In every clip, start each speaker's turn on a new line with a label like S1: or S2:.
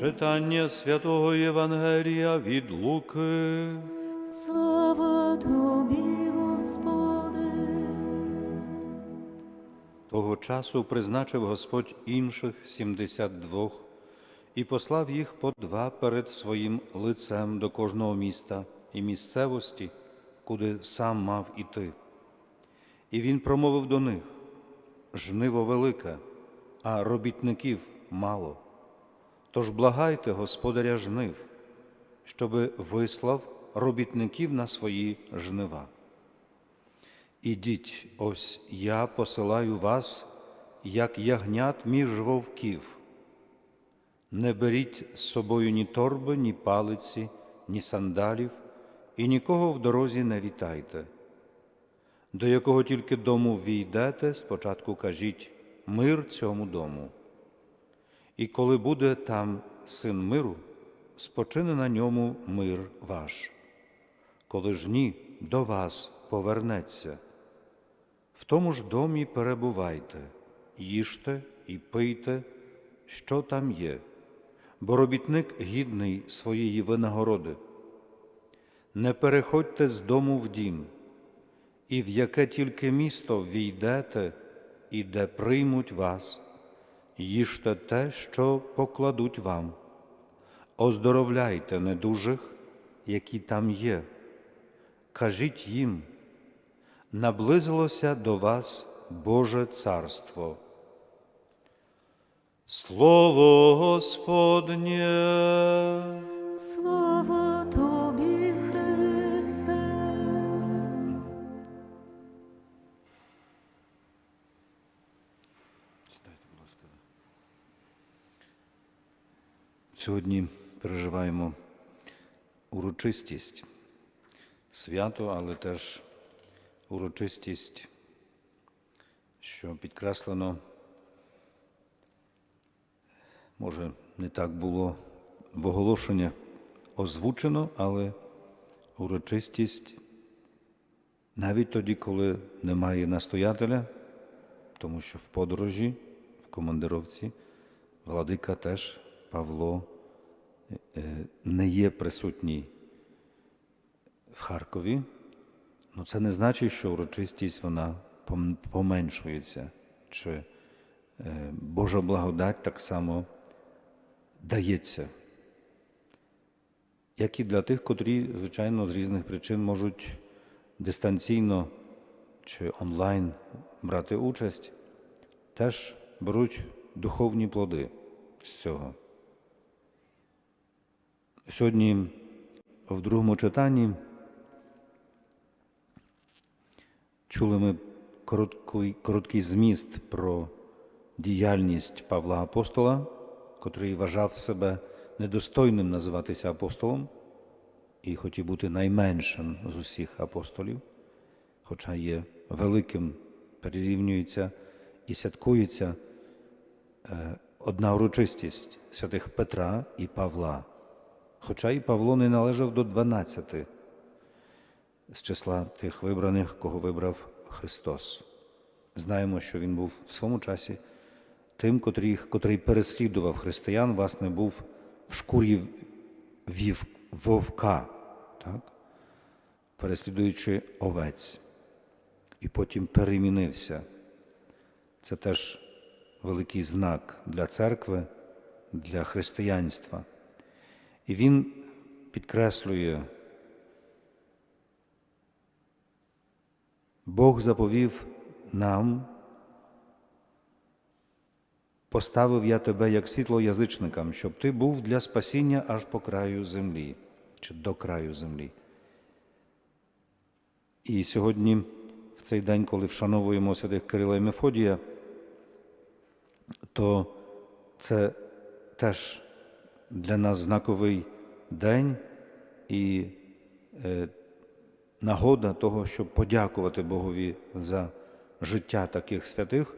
S1: Читання святого Євангелія від Луки.
S2: Слава тобі, Господи.
S1: Того часу призначив Господь інших сімдесят двох і послав їх по два перед своїм лицем до кожного міста і місцевості, куди сам мав іти. І він промовив до них: жниво велике, а робітників мало. Тож благайте Господаря жнив, щоби вислав робітників на свої жнива. Ідіть, ось я посилаю вас, як ягнят між вовків. Не беріть з собою ні торби, ні палиці, ні сандалів, і нікого в дорозі не вітайте. До якого тільки дому війдете, спочатку кажіть мир цьому дому. І коли буде там син миру, спочине на ньому мир ваш. Коли ж ні, до вас повернеться. В тому ж домі перебувайте, їжте і пийте, що там є, бо робітник гідний своєї винагороди. Не переходьте з дому в дім, і в яке тільки місто війдете, і де приймуть вас, їжте те, що покладуть вам, оздоровляйте недужих, які там є, кажіть їм, наблизилося до вас Боже Царство. Слово Господнє.
S2: Слава
S1: Сьогодні переживаємо урочистість, свято, але теж урочистість, що підкреслено, може, не так було в оголошенні озвучено, але урочистість навіть тоді, коли немає настоятеля, тому що в подорожі, в командировці, владика теж Павло не є присутній в Харкові, ну це не значить, що урочистість вона поменшується, чи е, Божа благодать так само дається. Як і для тих, котрі, звичайно, з різних причин можуть дистанційно чи онлайн брати участь, теж беруть духовні плоди з цього. Сьогодні в другому читанні чули ми короткий, короткий зміст про діяльність Павла Апостола, котрий вважав себе недостойним називатися апостолом і хотів бути найменшим з усіх апостолів, хоча є великим, перерівнюється і святкується е, одна урочистість святих Петра і Павла. Хоча і Павло не належав до дванадцяти з числа тих вибраних, кого вибрав Христос. Знаємо, що він був в своєму часі тим, котрий, котрий переслідував християн, власне, був в шкурі вів, вовка, так? переслідуючи овець, і потім перемінився. Це теж великий знак для церкви, для християнства. І він підкреслює, Бог заповів нам, поставив я тебе як світло язичникам, щоб ти був для спасіння аж по краю землі чи до краю землі. І сьогодні, в цей день, коли вшановуємо святих Кирила і Мефодія, то це теж для нас знаковий день і е, нагода того, щоб подякувати Богові за життя таких святих.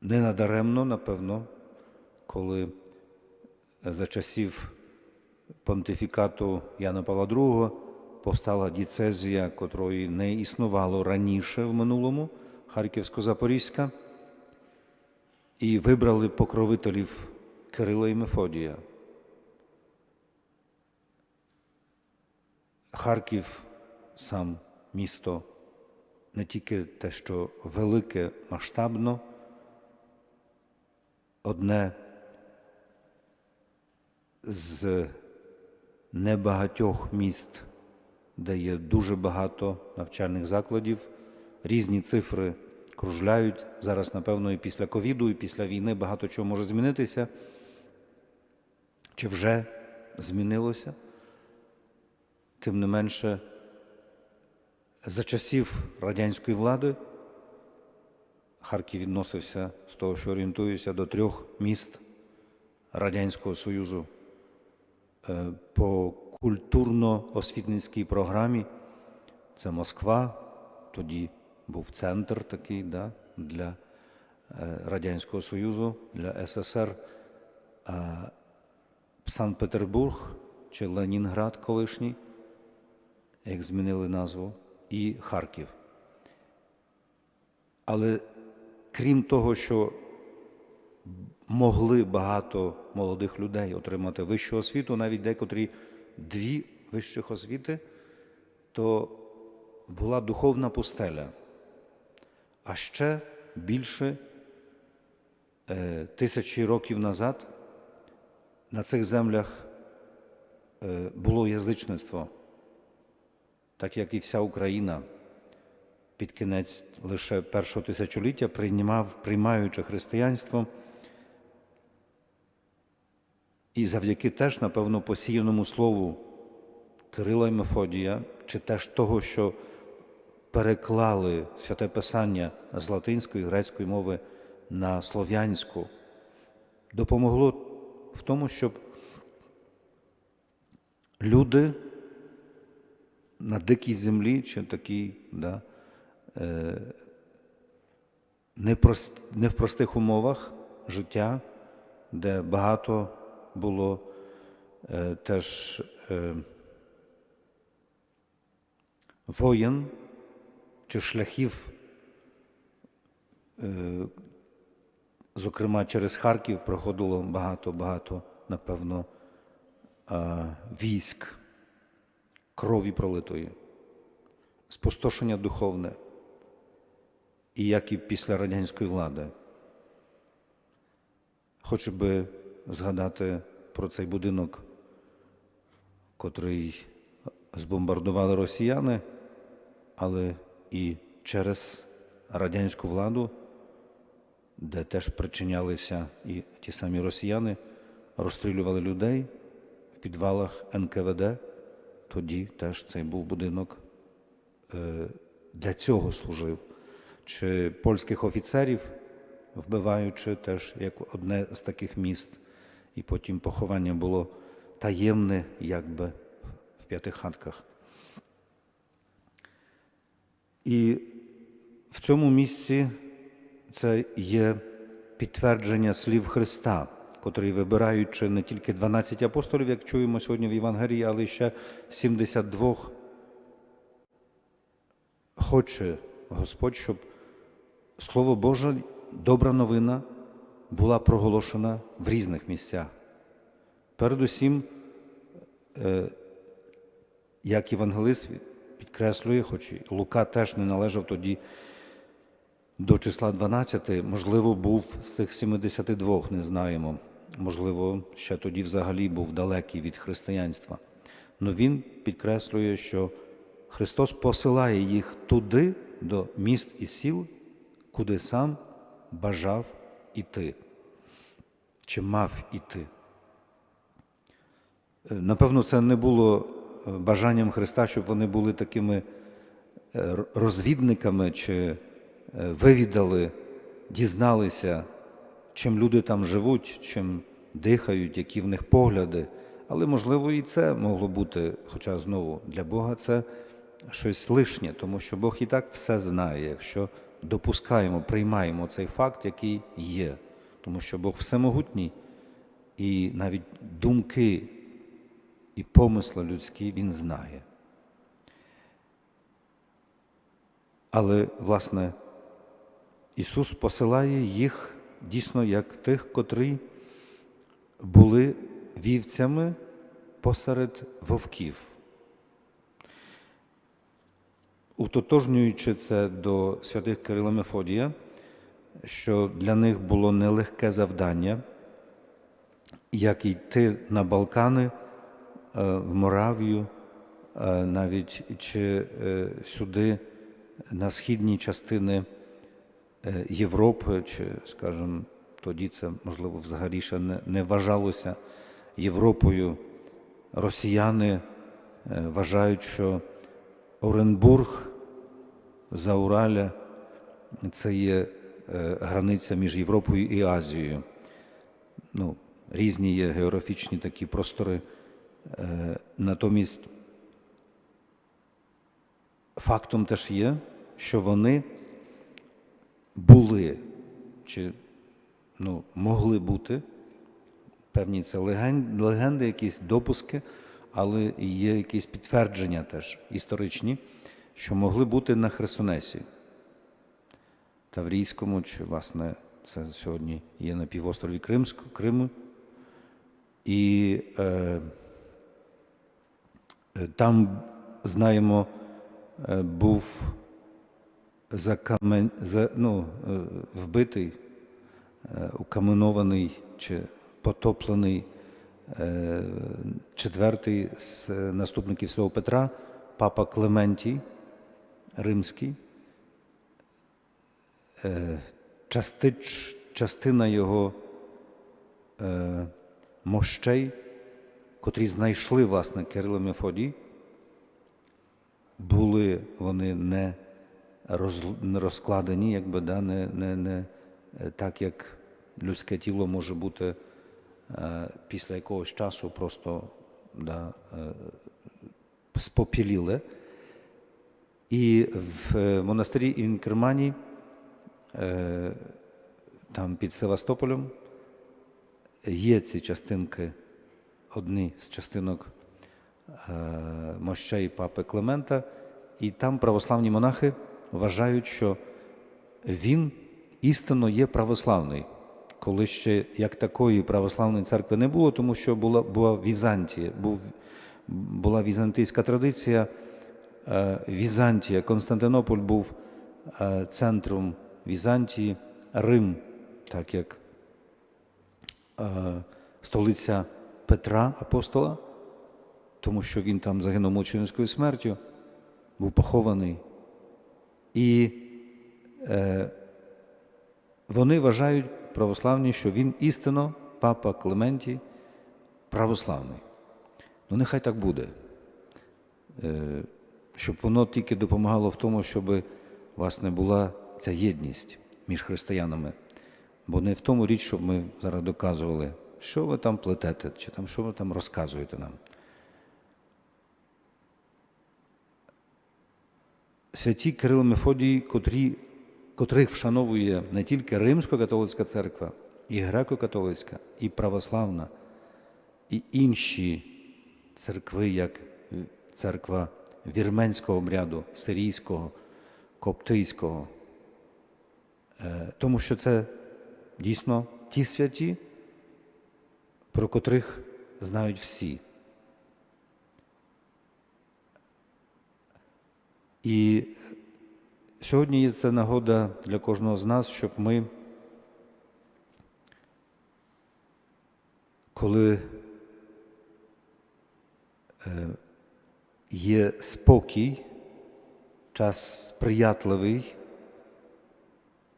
S1: Не надаремно, напевно, коли за часів понтифікату Яна Павла II повстала діцезія, котрої не існувало раніше в минулому, Харківсько-Запорізька, і вибрали покровителів Кирила і Мефодія. Харків сам місто не тільки те, що велике, масштабно, одне з небагатьох міст, де є дуже багато навчальних закладів, різні цифри кружляють. Зараз, напевно, і після ковіду, і після війни багато чого може змінитися. Чи вже змінилося? Тим не менше, за часів радянської влади Харків відносився з того, що орієнтуюся, до трьох міст Радянського Союзу Е, по культурно-освітницькій програмі. Це Москва, тоді був центр такий да, для е, Радянського Союзу, для СССР. А Санкт-Петербург чи Ленінград колишній, як змінили назву, і Харків. Але крім того, що могли багато молодих людей отримати вищу освіту, навіть декотрі дві вищих освіти, то була духовна пустеля. А ще більше е, тисячі років назад на цих землях е, було язичництво, так як і вся Україна під кінець лише першого тисячоліття приймав, приймаючи християнство, і завдяки теж, напевно, посіяному слову Кирила і Мефодія, чи теж того, що переклали святе Писання з латинської грецької мови на слов'янську, допомогло в тому, щоб люди на дикій землі чи такій, да, е, не в простих умовах життя, де багато було е, теж е, воєн чи шляхів, е, зокрема через Харків проходило багато-багато, напевно, е, військ, крові пролитої, спустошення духовне, і як і після радянської влади. Хочу би згадати про цей будинок, котрий збомбардували росіяни, але і через радянську владу, де теж причинялися і ті самі росіяни, розстрілювали людей в підвалах НКВД. Тоді теж цей був будинок е, для цього служив. Чи польських офіцерів, вбиваючи теж як одне з таких міст, і потім поховання було таємне, якби в п'ятихатках. І в цьому місці це є підтвердження слів Христа, котрий, вибираючи не тільки 12 апостолів, як чуємо сьогодні в Євангелії, але ще 72, хоче Господь, щоб Слово Боже, добра новина була проголошена в різних місцях. Передусім, е, як євангелист підкреслює, хоч Лука теж не належав тоді до числа 12, можливо, був з цих 72, не знаємо. Можливо, ще тоді взагалі був далекий від християнства. Но він підкреслює, що Христос посилає їх туди, до міст і сіл, куди сам бажав іти, чи мав іти. Е, Напевно, це не було бажанням Христа, щоб вони були такими е, розвідниками чи вивідали, дізналися, чим люди там живуть, чим дихають, які в них погляди. Але, можливо, і це могло бути, хоча знову для Бога це щось лишнє, тому що Бог і так все знає, якщо допускаємо, приймаємо цей факт, який є. Тому що Бог всемогутній, і навіть думки і помисли людські Він знає. Але, власне, Ісус посилає їх дійсно як тих, котрі були вівцями посеред вовків. Утотожнюючи це до святих Кирила Мефодія, що для них було нелегке завдання, як йти на Балкани, в Моравію, е, навіть чи е, сюди, на східні частини е, Європи, чи, скажімо, тоді це, можливо, взагалі ще не, вважалося Європою. Росіяни е, вважають, що Оренбург за Ураля це є е, границя між Європою і Азією. Ну, різні є географічні такі простори. Е, Натомість фактом теж є, що вони були чи ну, могли бути певні це леген- легенди, якісь допуски, але є якісь підтвердження теж історичні, що могли бути на Херсонесі, Таврійському, чи, власне, це сьогодні є на півострові Кримську, Криму. І е, там, знаємо, е, був закамен, за, ну, е, вбитий, е, укаменований чи потоплений е, четвертий з наступників святого Петра, папа Клементій Римський. Е, частич, частина його е, мощей, котрі знайшли, власне, Кирило Мефодій, були вони не, роз, не розкладені, якби, да, не, не, не е, так, як людське тіло може бути е, після якогось часу просто да, е, спопіліле. І в е, монастирі Інкермані, е, там під Севастополем, є ці частинки, одні з частинок е, мощей папи Клемента, і там православні монахи вважають, що він істинно є православний, коли ще як такої православної церкви не було, тому що була, була Візантія, був, була візантійська традиція. Е, Візантія, Константинополь був е, центром Візантії, Рим, так як столиця Петра Апостола, тому що він там загинув мученицькою смертю, був похований. І е, вони вважають православні, що він істинно, папа Клементій, православний. Ну, нехай так буде. Е, щоб воно тільки допомагало в тому, щоб власне була ця єдність між християнами. Бо не в тому річ, щоб ми зараз доказували, що ви там плетете, чи там, що ви там розказуєте нам. Святі Кирило Мефодій, котрі, котрих вшановує не тільки Римсько-католицька церква, і греко-католицька, і православна, і інші церкви, як церква вірменського обряду, сирійського, коптийського. Е, Тому що це дійсно ті святі, про котрих знають всі. І сьогодні є це нагода для кожного з нас, щоб ми, коли е, є спокій, час сприятливий,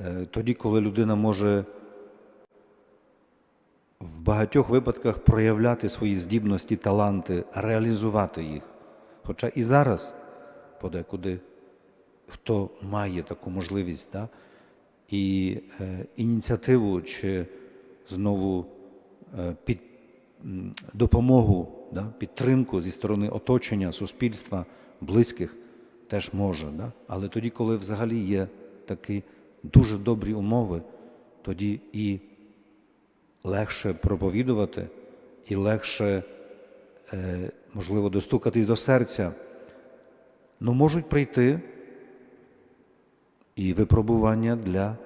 S1: е, тоді, коли людина може в багатьох випадках проявляти свої здібності, таланти, реалізувати їх. Хоча і зараз подекуди хто має таку можливість, да? і е, ініціативу чи знову е, під допомогу, да? підтримку зі сторони оточення, суспільства, близьких теж може. Да? Але тоді, коли взагалі є такі дуже добрі умови, тоді і легше проповідувати, і легше, е, можливо, достукатись до серця. Ну, можуть прийти і випробування для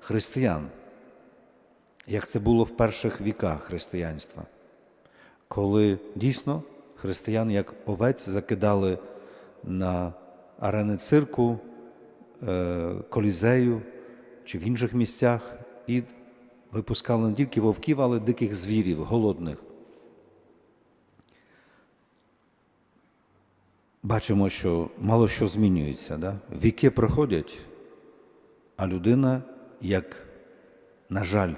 S1: християн. як це було в перших віках християнства, коли дійсно християн як овець закидали на арени цирку, е, колізею чи в інших місцях і випускали не тільки вовків, але й диких звірів, голодних. Бачимо, що мало що змінюється. Да? Віки проходять, а людина, як, на жаль,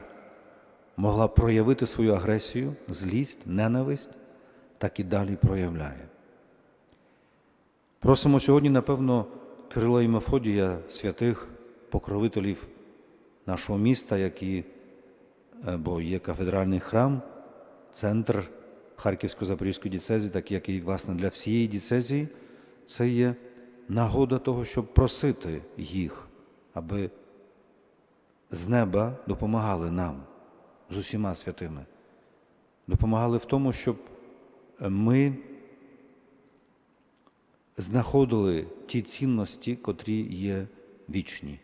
S1: могла проявити свою агресію, злість, ненависть, так і далі проявляє. Просимо сьогодні, напевно, Кирила і Мефодія, святих покровителів нашого міста, які, бо є кафедральний храм, центр Харківсько-Запорізької діцезії, так як і власне для всієї діцезії, це є нагода того, щоб просити їх, аби з неба допомагали нам з усіма святими, допомагали в тому, щоб ми знаходили ті цінності, котрі є вічні,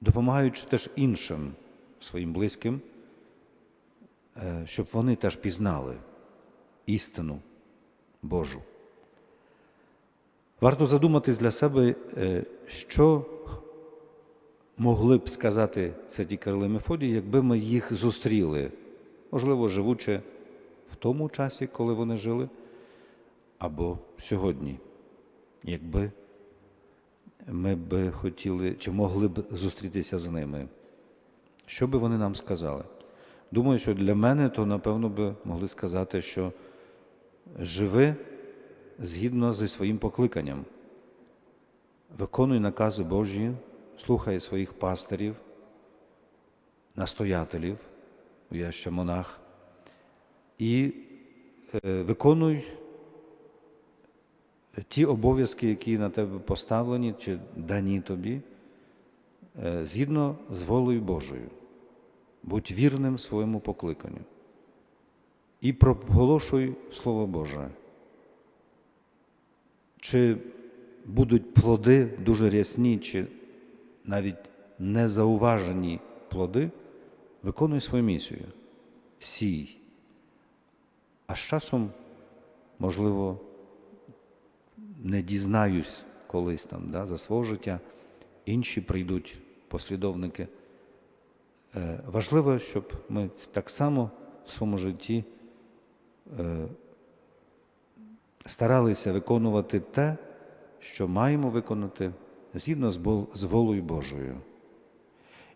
S1: допомагаючи теж іншим своїм близьким, е, щоб вони теж пізнали істину Божу. Варто задуматись для себе, е, що могли б сказати святі Кирило і Мефодій, якби ми їх зустріли, можливо, живучи в тому часі, коли вони жили, або сьогодні, якби ми б хотіли чи могли б зустрітися з ними. Що би вони нам сказали? Думаю, що для мене то, напевно, би могли сказати, що живи згідно зі своїм покликанням, виконуй накази Божі, слухай своїх пастирів, настоятелів, я ще монах, і е, виконуй ті обов'язки, які на тебе поставлені чи дані тобі, згідно з волею Божою. Будь вірним своєму покликанню і проголошуй Слово Боже. Чи будуть плоди дуже рясні, чи навіть незауважені плоди, виконуй свою місію, сій. А з часом, можливо, не дізнаюсь колись там да, за свого життя, інші прийдуть послідовники. Е, Важливо, щоб ми так само в своєму житті е, старалися виконувати те, що маємо виконати згідно з волею Божою.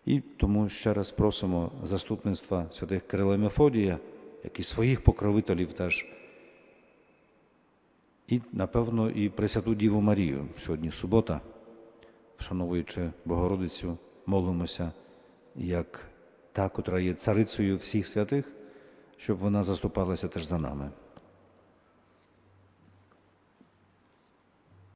S1: І тому ще раз просимо заступництва святих Кирила і Мефодія, як і своїх покровителів теж. І, напевно, і Пресвяту Діву Марію. Сьогодні субота, вшановуючи Богородицю, молимося як та, котра є царицею всіх святих, щоб вона заступалася теж за нами.